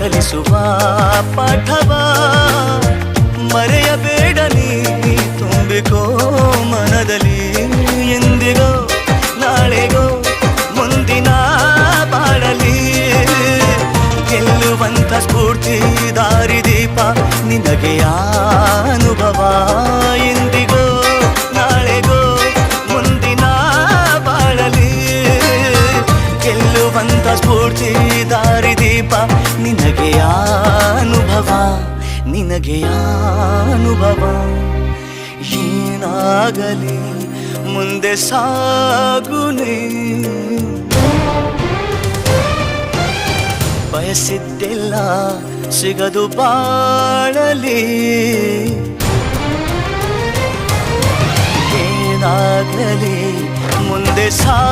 ಕಲಿಸುವ ಪಾಠವ. ಮರೆಯಬೇಡ ನೀ ತುಂಬಿಕೋ ಮನದಲ್ಲಿ ಎಂದಿಗೋ, ನಾಳೆಗೋ, ಮುಂದಿನ ಬಾಳಲಿ. ಗೆಲ್ಲುವಂತ ಸ್ಫೂರ್ತಿ ದಾರಿದೀಪ ನಿನಗೆ ಅನುಭವ ಎಂದಿಗೋ, ನಾಳೆಗೋ, ಮುಂದಿನ ಬಾಳಲಿ. ಗೆಲ್ಲುವಂಥ ಸ್ಫೂರ್ತಿ ದಾರಿದೀಪ ನಿನಗೆ ಅನುಭವ ನಿನಗೆ ಅನುಭವ ಏನಾಗಲಿ ಮುಂದೆ ಸಾಗುನೇ ಬಯಸಿದ್ದೆಲ್ಲ ಸಿಗದು ಬಾಳಲಿ. ಏನಾಗಲಿ ಮುಂದೆ ಸಾ